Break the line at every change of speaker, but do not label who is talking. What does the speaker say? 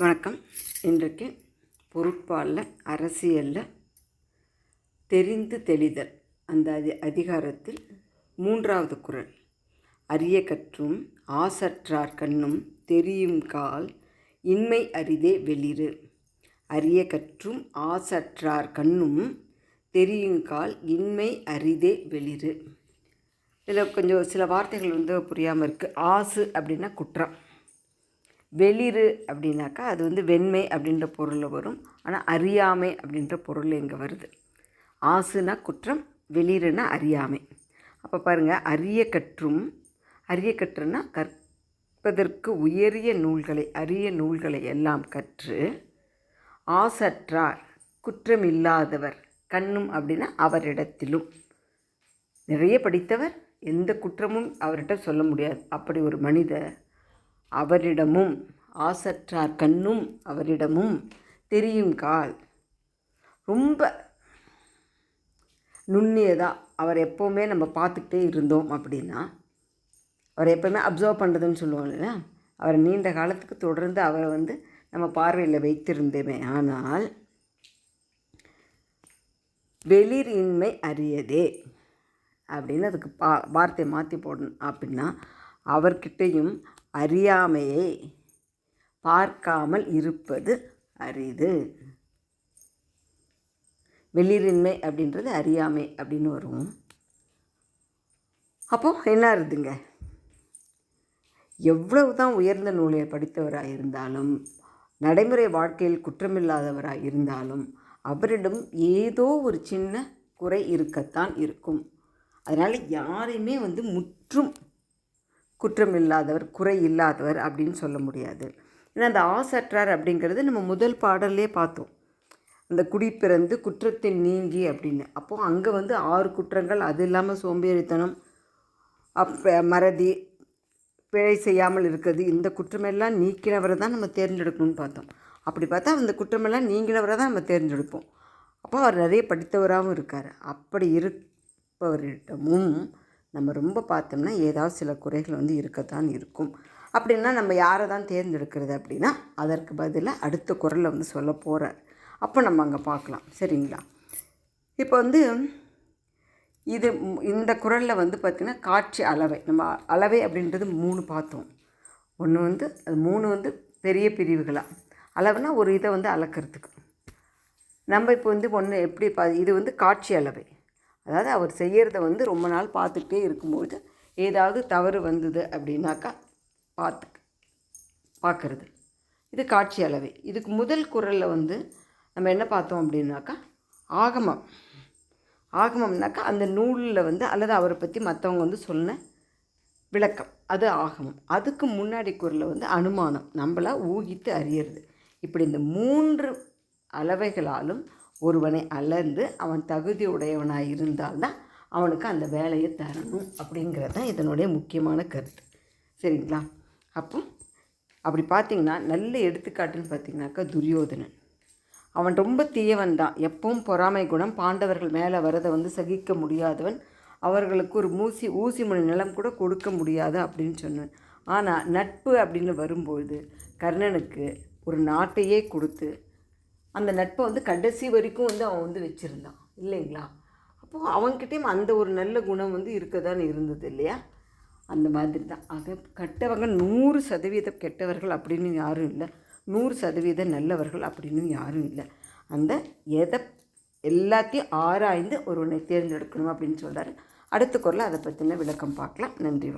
வணக்கம். இன்றைக்கு பொருட்பாலில் அரசியலில் தெரிந்து தெளிதல் அந்த அதி அதிகாரத்தில் மூன்றாவது குரல். அரிய கற்றும் ஆசற்றார் கண்ணும் தெரியும் கால் இன்மை அரிதே வெளிறு. அரிய கற்றும் ஆசற்றார் கண்ணும் தெரியுங்கால் இன்மை அரிதே வெளிறு. இதில் கொஞ்சம் சில வார்த்தைகள் வந்து புரியாமல் இருக்குது ஆசு அப்படின்னா குற்றம். வெளிறு அப்படின்னாக்கா அது வந்து வெண்மை அப்படின்ற பொருளில் வரும். ஆனால் அறியாமை அப்படின்ற பொருள் இங்கே வருது. ஆசுனா குற்றம் வெளிருனா அறியாமை. அப்போ பாருங்கள் அரிய கற்றும் அரிய கற்றுனா கற்பதற்கு உயரிய நூல்களை அரிய நூல்களை எல்லாம் கற்று ஆசற்றார் குற்றம் இல்லாதவர் கண்ணும் அப்படின்னா அவரிடத்திலும். நிறைய படித்தவர் எந்த குற்றமும் அவர்கிட்ட சொல்ல முடியாது. அப்படி ஒரு மனிதர் அவரிடமும் ஆசற்றார் கண்ணும் அவரிடமும் தெரியும் கால். ரொம்ப நுண்ணியதாக அவர் எப்போவுமே நம்ம பார்த்துக்கிட்டே இருந்தோம் அப்படின்னா அவர் எப்போவுமே அப்சர்வ் பண்ணுறதுன்னு சொல்லுவோம் இல்லையா? அவர் நீண்ட காலத்துக்கு தொடர்ந்து அவரை வந்து நம்ம பார்வையில் வைத்திருந்தேமே. ஆனால் வெளிரின்மை அறியதே அப்படின்னு அதுக்கு பா வார்த்தை மாற்றி போடணும் அப்படின்னா அவர்கிட்டையும் அறியாமையை பார்க்காமல் இருப்பது அரிது. வெளிரின்மை அப்படின்றது அறியாமை அப்படின்னு வரும். அப்போது என்ன இருதுங்க எவ்வளவு தான் உயர்ந்த நூலை படித்தவராக இருந்தாலும் நடைமுறை வாழ்க்கையில் குற்றமில்லாதவராக இருந்தாலும் அவரிடம் ஏதோ ஒரு சின்ன குறை இருக்கத்தான் இருக்கும். அதனால் யாரையுமே வந்து முற்றும் குற்றம் இல்லாதவர் குறை இல்லாதவர் அப்படின்னு சொல்ல முடியாது. ஏன்னா அந்த ஆசற்றார் அப்படிங்கிறது நம்ம முதல் பாடல்லே பார்த்தோம். அந்த குடி பிறந்து குற்றத்தில் நீங்கி அப்படின்னு. அப்போது அங்கே வந்து ஆறு குற்றங்கள் அது இல்லாமல் சோம்பேறித்தனம் அப்போ மறதி பிழை செய்யாமல் இருக்கிறது இந்த குற்றமெல்லாம் நீக்கினவரை தான் நம்ம தேர்ந்தெடுக்கணும்னு பார்த்தோம். அப்படி பார்த்தா அந்த குற்றமெல்லாம் நீங்கினவரை தான் நம்ம தேர்ந்தெடுப்போம். அப்போ அவர் நிறைய படித்தவராகவும் இருக்கார். அப்படி இருப்பவரிடமும் நம்ம ரொம்ப பார்த்தோம்னா ஏதாவது சில குறைகள் வந்து இருக்கத்தான் இருக்கும். அப்படின்னா நம்ம யாரை தான் தேர்ந்தெடுக்கிறது அப்படின்னா அதற்கு பதிலாக அடுத்த குரலில் வந்து சொல்ல போகிறார் அப்போ நம்ம அங்கே பார்க்கலாம். சரிங்களா? இப்போ வந்து இது இந்த குரலில் வந்து பார்த்திங்கன்னா காட்சி அளவை. நம்ம அளவை அப்படின்றது மூணு பார்த்தோம். ஒன்று வந்து அது மூணு வந்து பெரிய பிரிவுகளாக அளவுனா ஒரு இதை வந்து அளக்கிறதுக்கு. நம்ம இப்போ வந்து ஒன்று எப்படி பா இது வந்து காட்சி அளவை. அதாவது அவர் செய்கிறத வந்து ரொம்ப நாள் பார்த்துக்கிட்டே இருக்கும்போது ஏதாவது தவறு வந்தது அப்படின்னாக்கா பார்த்து பார்க்குறது. இது காட்சி அளவை. இதுக்கு முதல் குரலில் வந்து நம்ம என்ன பார்த்தோம் அப்படின்னாக்கா ஆகமம். ஆகமம்னாக்கா அந்த நூலில் வந்து அல்லது அவரை பற்றி மற்றவங்க வந்து சொன்ன விளக்கம். அது ஆகமம். அதுக்கு முன்னாடி குரலில் வந்து அனுமானம். நம்மளாக ஊகித்து அறியறது. இப்படி இந்த மூன்று அளவைகளாலும் ஒருவனை அளந்து அவன் தகுதி உடையவனாக இருந்தால்தான் அவனுக்கு அந்த வேலையை தரணும் அப்படிங்கிறது தான் இதனுடைய முக்கியமான கருத்து. சரிங்களா? அப்போ அப்படி பார்த்திங்கன்னா நல்ல எடுத்துக்காட்டுன்னு பார்த்திங்கனாக்கா துரியோதனன். அவன் ரொம்ப தீயவன் தான். எப்பவும் பொறாமை குணம் பாண்டவர்கள் மேலே வரதை வந்து சகிக்க முடியாதவன். அவர்களுக்கு ஒரு மூசி ஊசி மணி நிலம் கூட கொடுக்க முடியாது அப்படின்னு சொன்னான். ஆனால் நட்பு அப்படின்னு வரும்போது கர்ணனுக்கு ஒரு நாட்டையே கொடுத்து அந்த நட்பை வந்து கடைசி வரைக்கும் வந்து அவன் வந்து வச்சுருந்தான். இல்லைங்களா? அப்போது அவங்ககிட்டயும் அந்த ஒரு நல்ல குணம் வந்து இருக்க தான் இருந்தது இல்லையா? அந்த மாதிரி தான் ஆக கெட்டவங்க நூறு சதவீதம் கெட்டவர்கள் அப்படின்னு யாரும் இல்லை. நூறு சதவீதம் நல்லவர்கள் அப்படின்னு யாரும் இல்லை. அந்த எதை எல்லாத்தையும் ஆராய்ந்து ஒருவனை தேர்ந்தெடுக்கணும் அப்படின்னு சொல்கிறாரு அடுத்த குரலில் அதை பற்றின விளக்கம் பார்க்கலாம். நன்றி